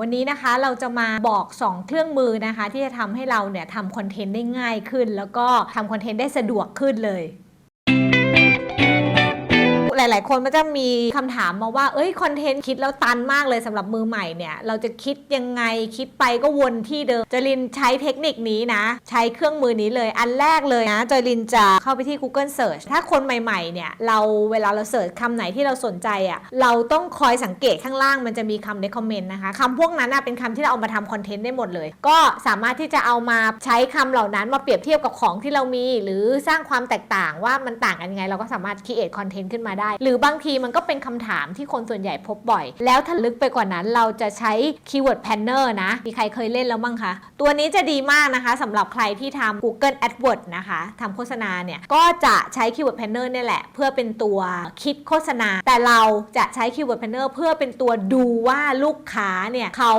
วันนี้นะคะเราจะมาบอก 2 เครื่องมือนะคะ ที่จะทำให้เราเนี่ยทำคอนเทนต์ได้ง่ายขึ้น แล้วก็ทำคอนเทนต์ได้สะดวกขึ้นเลย ลาย ๆ คนมันจะมีคำถามมาว่า เอ้ยคอนเทนต์คิดแล้วตันมากเลยสำหรับมือใหม่เนี่ยเราจะคิดยังไงคิดไปก็วนที่เดิมจรินใช้เทคนิคนี้นะ ใช้เครื่องมือนี้เลยอันแรกเลยนะจรินจะเข้าไปที่ Google Search ถ้าคนใหม่ ๆ เนี่ย เราเวลาเราเสิร์ชคำไหนที่เราสนใจอะ่ะเราต้องคอยสังเกตข้างล่างมันจะมีคำในคอมเมนต์นะคะคำพวกนั้นนะเป็นคำที่เราเอามาทำคอนเทนต์ได้หมดเลย ก็สามารถที่จะเอามาใช้คำเหล่านั้นมาเปรียบเทียบกับของที่เรามี หรือสร้างความแตกต่างว่ามันต่างกันยังไง เราก็สามารถ create content ขึ้นมาได้หรือบางทีมันก็เป็นคำถามที่คนส่วนใหญ่พบบ่อย แล้วถ้าลึกไปกว่านั้นเราจะใช้ keyword planner นอร์นะ มีใครเคยเล่นแล้วมั้งคะ ตัวนี้จะดีมากนะคะสำหรับใครที่ทำ Google AdWords นะคะทำโฆษณาเนี่ย ก็จะใช้ keyword planner เนี่ยแหละ เพื่อเป็นตัวคิดโฆษณา แต่เราจะใช้ keyword planner เพื่อเป็นตัวดูว่าลูกค้าเนี่ยเขา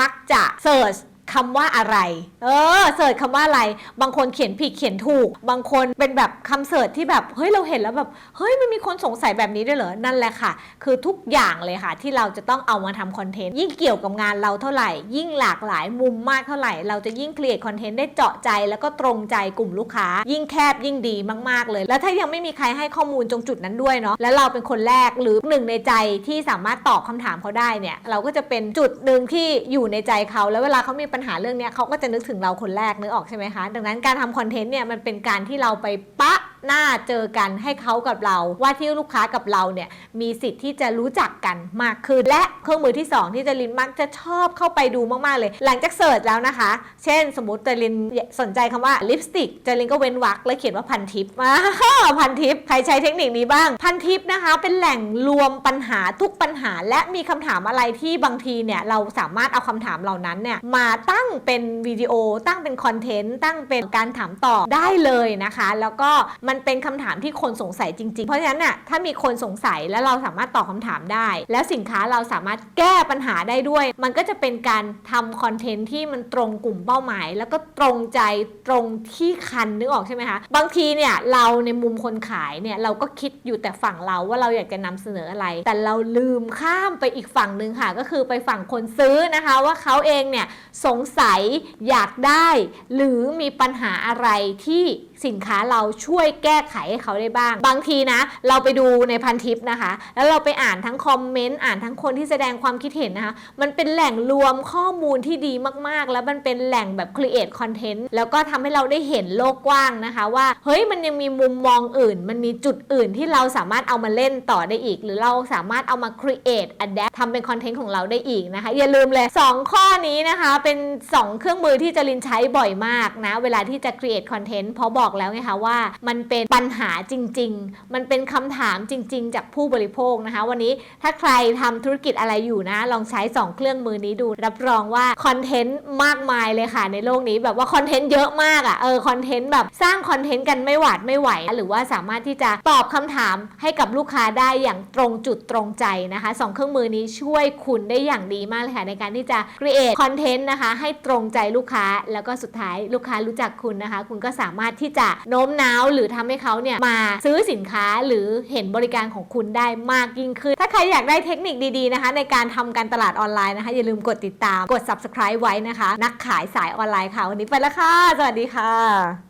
มักจะ search คำว่าอะไร เออเสิร์ชคำว่าอะไร บางคนเขียนผิดเขียนถูก บางคนเป็นแบบคำเสิร์ชที่แบบเฮ้ยเราเห็นแล้วแบบเฮ้ยมันมีคนสงสัยแบบนี้ด้วยเหรอนั่นแหละค่ะ คือทุกอย่างเลยค่ะ ที่เราจะต้องเอามาทำคอนเทนต์ยิ่งเกี่ยวกับงานเราเท่าไหร่ ยิ่งหลากหลายมุมมากเท่าไหร่ เราจะยิ่งครีเอทคอนเทนต์ได้เจาะใจ แล้วก็ตรงใจกลุ่มลูกค้า ยิ่งแคบยิ่งดีมากๆเลย แล้วถ้ายังไม่มีใครให้ข้อมูลตรงจุดนั้นด้วยเนาะแล้วเราเป็นคนแรกหรือหนึ่งในใจที่สามารถตอบคำถามเขาได้เนี่ยเราก็จะเป็นจุดหนึ่งที่อยู่ในใจเขาแล้วเวลาเขามีปัญหาเรื่องเนี้ยเขาก็จะนึกถึงเราคนแรกนึกออกใช่ไหมคะ ดังนั้นการทำคอนเทนต์เนี่ยมันเป็นการที่เราไปปะหน้าเจอกันให้เขากับเรา ว่าที่ลูกค้ากับเราเนี่ยมีสิทธิ์ที่จะรู้จักกันมากขึ้น และเครื่องมือที่ 2 ที่จรินมักจะชอบเข้าไปดูมากๆเลย หลังจากเสิร์ชแล้วนะคะ เช่น สมมติจรินสนใจคำว่าลิปสติกจรินก็เว้นวรรคแล้วเขียนว่าพันทิปมาพันทิปใครใช้เทคนิคนี้บ้าง พันทิปนะคะเป็นแหล่งรวมปัญหาทุกปัญหา และมีคำถามอะไรที่บางทีเนี่ยเราสามารถเอาคำถามเหล่านั้นเนี่ยมาตั้งเป็นวิดีโอตั้งเป็นคอนเทนต์ตั้งเป็นการถามตอบได้เลยนะคะ แล้วก็มันเป็นคำถามที่คนสงสัยจริง ๆ เพราะฉะนั้นน่ะถ้ามีคนสงสัยแล้วเราสามารถตอบคำถามได้ แล้วสินค้าเราสามารถแก้ปัญหาได้ด้วย มันก็จะเป็นการทำคอนเทนต์ที่มันตรงกลุ่มเป้าหมาย แล้วก็ตรงใจตรงที่คันนึกออกใช่ไหมคะ บางทีเนี่ยเราในมุมคนขายเนี่ยเราก็คิดอยู่แต่ฝั่งเราว่าเราอยากจะนำเสนออะไร แต่เราลืมข้ามไปอีกฝั่งหนึ่งค่ะ ก็คือไปฝั่งคนซื้อนะคะ ว่าเขาเองเนี่ย สงสัยอยากได้ หรือมีปัญหาอะไรที่สินค้าเราช่วยแก้ไขให้เขาได้บ้าง บางทีนะ เราไปดูในพันทิปนะคะ แล้วเราไปอ่านทั้งคอมเมนต์อ่านทั้งคนที่แสดงความคิดเห็นนะคะ มันเป็นแหล่งรวมข้อมูลที่ดีมากๆ แล้วมันเป็นแหล่งแบบ create content แล้วก็ทำให้เราได้เห็นโลกกว้างนะคะ ว่าเฮ้ยมันยังมีมุมมองอื่น มันมีจุดอื่นที่เราสามารถเอามาเล่นต่อได้อีก หรือเราสามารถเอามา create adapt ทำเป็นคอนเทนต์ของเราได้อีกนะคะอย่าลืมเลย 2 ข้อนี้นะคะเเป็น 2 เครื่องมือที่จรินใช้บ่อยมากนะ เวลาที่จะ create content เพราะบอกแล้วไงคะว่า มันเป็นปัญหาจริง ๆ มันเป็นคำถามจริง ๆ จากผู้บริโภคนะคะ วันนี้ถ้าใครทำธุรกิจอะไรอยู่นะ ลองใช้ 2 เครื่องมือนี้ดู รับรองว่าคอนเทนต์มากมายเลยค่ะในโลกนี้แบบว่าคอนเทนต์เยอะมากอะ่ะเออคอนเทนต์แบบสร้างคอนเทนต์กันไม่หวาดไม่ไหว หรือว่าสามารถที่จะตอบคำถามให้กับลูกค้าได้อย่างตรงจุดตรงใจนะคะสองเครื่องมือนี้ช่วยคุณได้อย่างดีมากเลยค่ะในการที่จะ create คอนเทนต์นะคะ ให้ตรงใจลูกค้าแล้วก็สุดท้ายลูกค้ารู้จักคุณนะคะ คุณก็สามารถที่จะโน้มน้าวหรือทำให้เขาเนี่ยมาซื้อสินค้าหรือเห็นบริการของคุณได้มากยิ่งขึ้น ถ้าใครอยากได้เทคนิคดีๆนะคะ ในการทำการตลาดออนไลน์นะคะ อย่าลืมกดติดตามกด subscribe ไว้นะคะ นักขายสายออนไลน์ค่ะ วันนี้ไปแล้วค่ะ สวัสดีค่ะ